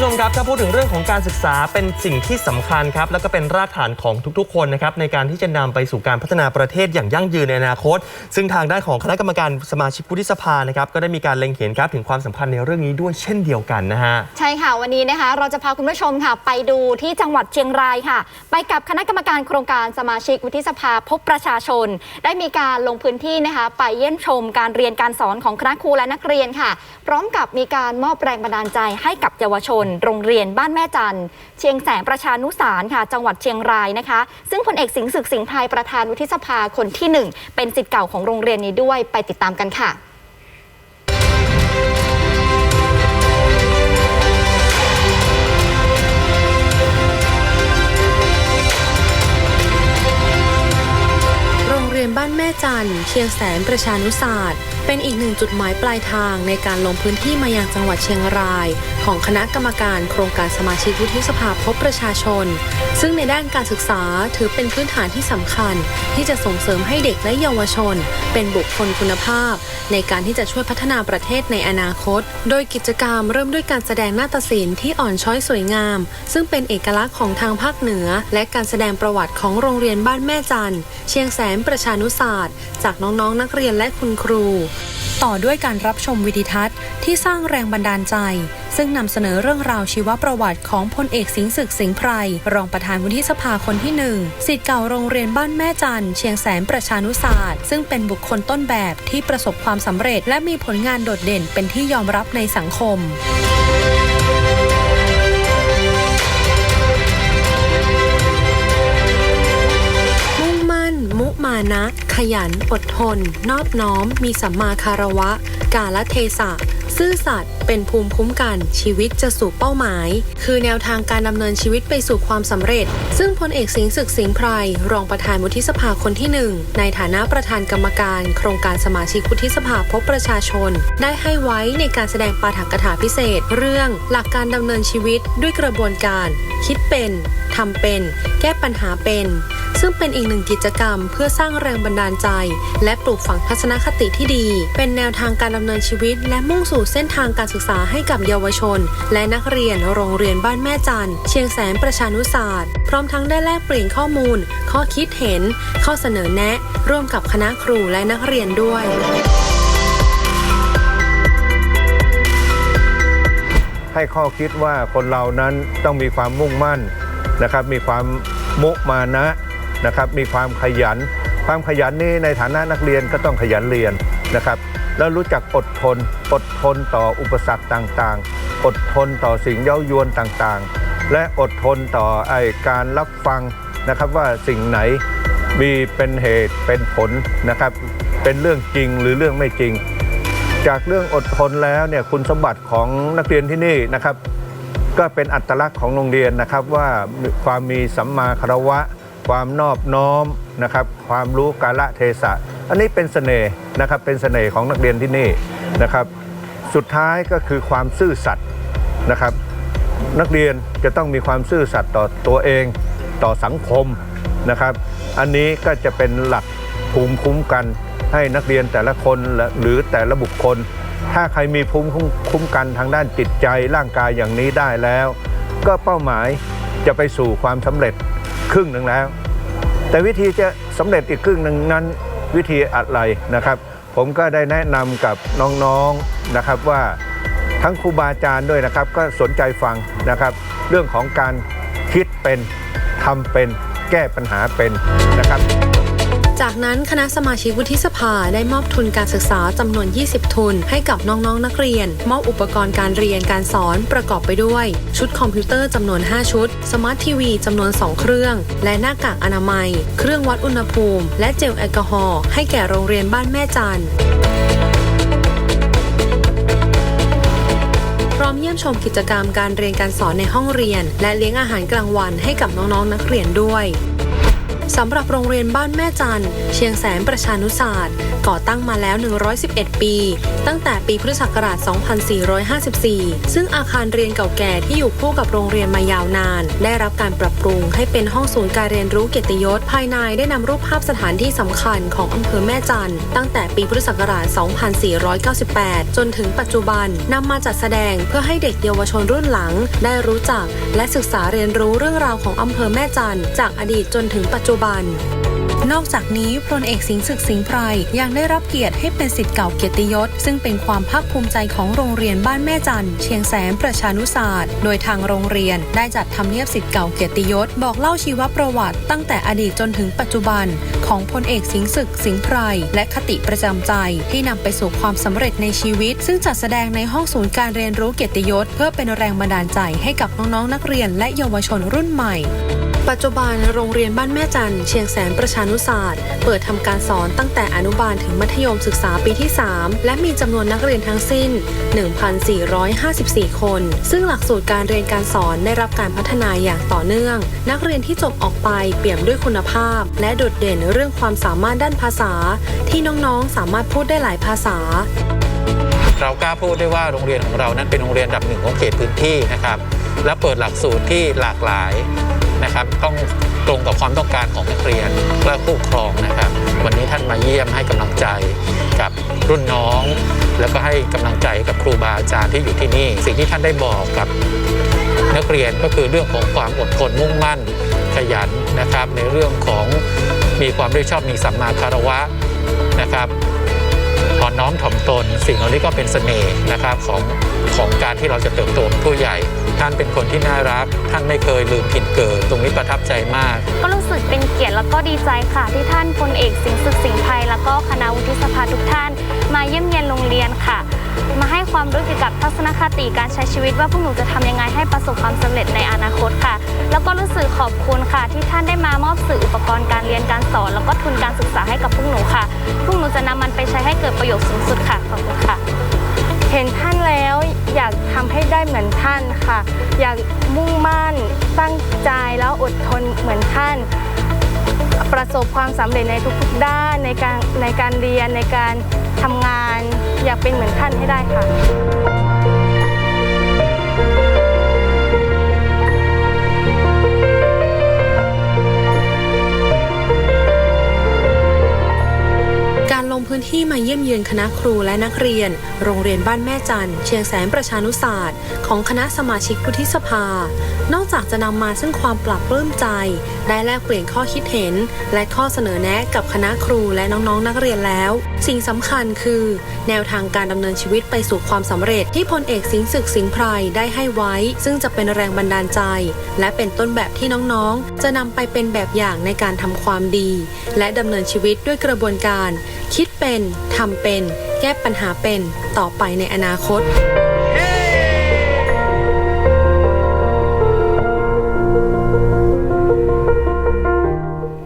ผู้ชมครับถ้าพูดถึงเรื่องของการศึกษาเป็นสิ่งที่สำคัญครับแล้วก็เป็นรากฐานของทุกๆ คนนะครับในการที่จะนำไปสู่การพัฒนาประเทศอย่างยั่งยืนในอนาคต ซึ่งทางด้านของคณะกรรมการสมาชิกวุฒิสภานะครับก็ได้มีการเล็งเห็นครับถึงความสำคัญในเรื่องนี้ด้วยเช่นเดียวกันนะฮะใช่ค่ะวันนี้นะคะ เราจะพาคุณผู้ชมค่ะ ไปดูที่จังหวัดเชียงรายค่ะ ไปกับคณะกรรมการโครงการสมาชิกวุฒิสภาพบประชาชน ได้มีการลงพื้นที่นะคะไปเยี่ยมชมการเรียนการสอนของคณะครูและนักเรียนค่ะ พร้อมกับมีการมอบแรงบันดาลใจให้กับเยาวชนโรงเรียนบ้านแม่จันทร์เชียงแสงประชานุสารค่ะ จังหวัดเชียงรายนะคะ ซึ่งพลเอกสิงห์ศึกสิงห์ไพรประธานวุฒิสภาคนที่หนึ่งเป็นสิทธิ์เก่าของโรงเรียนนี้ด้วยไปติดตามกันค่ะโรงเรียนบ้านแม่จันทร์เชียงแสนประชานุศาสตร์เป็นอีกหนึ่งจุดหมายปลายทางในการลงพื้นที่มายังจังหวัดเชียงราย ของคณะกรรมการโครงการสมาชิกวุฒิสภาพบประชาชน ซึ่งในด้านการศึกษาถือเป็นพื้นฐานที่สำคัญ ที่จะส่งเสริมให้เด็กและเยาวชน เป็นบุคคลคุณภาพ ในการที่จะช่วยพัฒนาประเทศในอนาคต โดยกิจกรรมเริ่มด้วยการแสดงนาฏศิลป์ที่อ่อนช้อยสวยงาม ซึ่งเป็นเอกลักษณ์ของทางภาคเหนือ และการแสดงประวัติของโรงเรียนบ้านแม่จันทร์เชียงแสนประชานุศาสตร์ จากน้องๆนักเรียนและคุณครูต่อด้วยการรับชมวิดิทัศน์ที่สร้างแรงบันดาลใจ ซึ่งนำเสนอเรื่องราวชีวประวัติของพลเอกสิงห์ศึกสิงห์ไพร รองประธานวุฒิสภาคนที่หนึ่งสิทธิ์เก่าโรงเรียนบ้านแม่จันเชียงแสนประชานุศาสตร์ ซึ่งเป็นบุคคลต้นแบบที่ประสบความสำเร็จ และมีผลงานโดดเด่นเป็นที่ยอมรับในสังคม นะ ขยัน อดทน นอบน้อม มีสัมมาคารวะ กาลเทศะ ซื่อสัตย์เป็นภูมิคุ้มกัน ชีวิตจะสู่เป้าหมาย คือแนวทางการดำเนินชีวิตไปสู่ความสำเร็จ ซึ่งพลเอกสิงห์ศึกสิงห์ไพรรองประธานวุฒิสภาคนที่หนึ่งในฐานะประธานกรรมการ โครงการสมาชิกวุฒิสภาพบประชาชน ได้ให้ไว้ในการแสดงปาฐกถาพิเศษ เรื่องหลักการดำเนินชีวิตด้วยกระบวนการ คิดเป็นทำเป็น แก้ปัญหาเป็น ซึ่งเป็นอีกหนึ่งกิจกรรมเพื่อสร้างแรงบันดาลใจ และปลูกฝังทัศนคติที่ดี เป็นแนวทางการดำเนินชีวิต และมุ่งสู่เส้นทางการศึกษาให้กับเยาวชน และนักเรียนโรงเรียนบ้านแม่จันเชียงแสนประชานุศาสตร์ พร้อมทั้งได้แลกเปลี่ยนข้อมูล ข้อคิดเห็น ข้อเสนอแนะ ร่วมกับคณะครูและนักเรียนด้วยให้ข้อคิดว่าคนเรานั้นต้องมีความมุ่งมั่นนะครับ มีความมุมานะ นะครับมีความขยัน ความขยันนี้ในฐานะนักเรียนก็ต้องขยันเรียนนะครับ แล้วรู้จักอดทน อดทนต่ออุปสรรคต่างๆ อดทนต่อสิ่งเย้ายวนต่างๆ และอดทนต่อไอการรับฟังนะครับว่าสิ่งไหนมีเป็นเหตุเป็นผลนะครับ เป็นเรื่องจริงหรือเรื่องไม่จริง จากเรื่องอดทนแล้วเนี่ยคุณสมบัติของนักเรียนที่นี่นะครับ ก็เป็นอัตลักษณ์ของโรงเรียนนะครับว่าความมีสัมมาคารวะ ความนอบน้อมนะครับความรู้กาละเทศะ อันนี้เป็นเสน่ห์นะครับเป็นเสน่ห์ของนักเรียนที่นี่นะครับ สุดท้ายก็คือความซื่อสัตย์นะครับ นักเรียนจะต้องมีความซื่อสัตย์ต่อตัวเองต่อสังคมนะครับ อันนี้ก็จะเป็นหลักภูมิคุ้มกันให้นักเรียนแต่ละคนหรือแต่ละบุคคล ถ้าใครมีภูมิคุ้มกันทางด้านจิตใจร่างกายอย่างนี้ได้แล้ว ก็เป้าหมายจะไปสู่ความสำเร็จ ครึ่งหนึ่งแล้ว แต่วิธีจะสำเร็จอีกครึ่งหนึ่งนั้นวิธีอะไรนะครับ ผมก็ได้แนะนำกับน้องๆนะครับว่าทั้งครูบาอาจารย์ด้วยนะครับ ก็สนใจฟังนะครับ เรื่องของการคิดเป็นทำเป็นแก้ปัญหาเป็นนะครับ จากนั้นคณะสมาชิกวุฒิสภาได้มอบทุนการศึกษาจำนวน 20 ทุน ให้กับน้องๆนนักเรียน มอบอุปกรณ์การเรียนการสอนประกอบไปด้วย ชุดคอมพิวเตอร์จำนวน 5 ชุด สมาร์ททีวีจำนวน 2 เครื่อง และหน้ากากอนามัย เครื่องวัดอุณหภูมิ และเจลแอลกอฮอล์ให้แก่โรงเรียนบ้านแม่จันทร์พร้อมเยี่ยมชมกิจกรรมการเรียนการสอนในห้องเรียน และเลี้ยงอาหารกลางวันให้กับน้องๆนนักเรียนด้วย สำหรับโรงเรียนบ้านแม่จันทร์เชียงแสนประชานุศาสตร์ ก่อตั้งมาแล้ว 111 ปี ตั้งแต่ปีพุทธศักราช 2454 ซึ่งอาคารเรียนเก่าแก่ที่อยู่คู่กับโรงเรียนมายาวนาน ได้รับการปรับปรุงให้เป็นห้องศูนย์การเรียนรู้เกียรติยศ ภายในได้นำรูปภาพสถานที่สำคัญของอำเภอแม่จันทร์ตั้งแต่ปีพุทธศักราช 2498 จนถึงปัจจุบันนำมาจัดแสดงเพื่อให้เด็กเยาวชนรุ่นหลัง ได้รู้จัก และศึกษาเรียนรู้เรื่องราวของอำเภอแม่จันทร์จากอดีตจนถึงปัจจุบันนอกจากนี้พลเอกสิงห์ศึกสิงห์ไพรยังได้รับเกียรติให้เป็นสิทธิ์เก่าเกียรติยศ ซึ่งเป็นความภาคภูมิใจของโรงเรียนบ้านแม่จันทร์เชียงแสนประชานุศาสตร์ โดยทางโรงเรียนได้จัดทำเนียบสิทธิ์เก่าเกียรติยศ บอกเล่าชีวประวัติ ตั้งแต่อดีตจนถึงปัจจุบัน ของพลเอกสิงห์ศึกสิงห์ไพรและคติประจำใจที่นำไปสู่ความสำเร็จในชีวิต ซึ่งจัดแสดงในห้องศูนย์การเรียนรู้เกียรติยศ เพื่อเป็นแรงบันดาลใจให้กับน้องๆนักเรียนและเยาวชนรุ่นใหม่ ปัจจุบันโรงเรียนบ้านแม่จันเชียงแสนประชานุศาสตร์ เปิดทำการสอนตั้งแต่อนุบาลถึงมัธยมศึกษาปีที่ 3 และมีจำนวนนักเรียนทั้งสิ้น 1,454 คน ซึ่งหลักสูตรการเรียนการสอนได้รับการพัฒนาอย่างต่อเนื่อง นักเรียนที่จบออกไปเปี่ยมด้วยคุณภาพ และโดดเด่นเรื่องความสามารถด้านภาษา ที่น้องๆ สามารถพูดได้หลายภาษาเรากล้าพูดได้ว่าโรงเรียนของเรานั้นเป็นโรงเรียนดับหนึ่งของเขตพื้นที่นะครับ และเปิดหลักสูตรที่หลากหลายนะครับ ต้องตรงกับความต้องการของนักเรียนและผู้ปกครองนะครับ วันนี้ท่านมาเยี่ยมให้กำลังใจกับรุ่นน้อง แล้วก็ให้กำลังใจกับครูบาอาจารย์ที่อยู่ที่นี่ สิ่งที่ท่านได้บอกกับนักเรียนก็คือเรื่องของความอดทนมุ่งมั่นขยันนะครับ ในเรื่องของมีความรับผิดชอบมีสัมมาคารวะนะครับ อน้อมถ่อมตน สิ่งเหล่านี้ก็เป็นเสน่ห์นะครับของของการที่เราจะเติบโตเป็นผู้ใหญ่ ท่านเป็นคนที่น่ารัก ท่านไม่เคยลืมกินเกิดตรงนี้ประทับใจมาก ก็รู้สึกเป็นเกียรติแล้วก็ดีใจค่ะ ที่ท่านพลเอกสิงห์ศึกสิงห์ไพรแล้วก็คณะวุฒิสภาทุกท่าน มาเยี่ยมเยียนโรงเรียนค่ะ มาให้ความรู้เกี่ยวกับทัศนคติการใช้ชีวิตว่าพวกหนูจะทำยังไงให้ประสบความสำเร็จในอนาคตค่ะ แล้วก็รู้สึกขอบคุณค่ะ ที่ท่านได้มามอบสื่ออุปกรณ์การเรียนการสอน แล้วก็ทุนการศึกษาให้กับพวกหนูค่ะ พวกหนูจะนำมันไปใช้ให้เกิดประโยชน์สูงสุดค่ะ ขอบคุณค่ะ เห็นท่านแล้วอยากทำให้ได้เหมือนท่านค่ะ อยากมุ่งมั่นตั้งใจแล้วอดทนเหมือนท่าน ประสบความสำเร็จในทุกๆด้านในการในการเรียนในการทำงาน อยากเป็นเหมือนท่านให้ได้ค่ะ ที่มาเยี่ยมเยือนคณะครูและนักเรียน โรงเรียนบ้านแม่จันทร์เชียงแสนประชานุศาสตร์ ของคณะสมาชิกวุฒิสภา นอกจากจะนำมาซึ่งความปรับปลื้มใจ ได้แลกเปลี่ยนข้อคิดเห็น และข้อเสนอแนะกับคณะครูและน้องๆนักเรียนแล้ว สิ่งสำคัญคือ แนวทางการดำเนินชีวิตไปสู่ความสำเร็จที่พลเอกสิงห์ศึกสิงห์ไพรได้ให้ไว้ ซึ่งจะเป็นแรงบันดาลใจ และเป็นต้นแบบที่น้องๆ จะนำไปเป็นแบบอย่างในการทำความดี และดำเนินชีวิตด้วยกระบวนการ คิดเป็นทำเป็น แก้ปัญหาเป็นต่อไปในอนาคต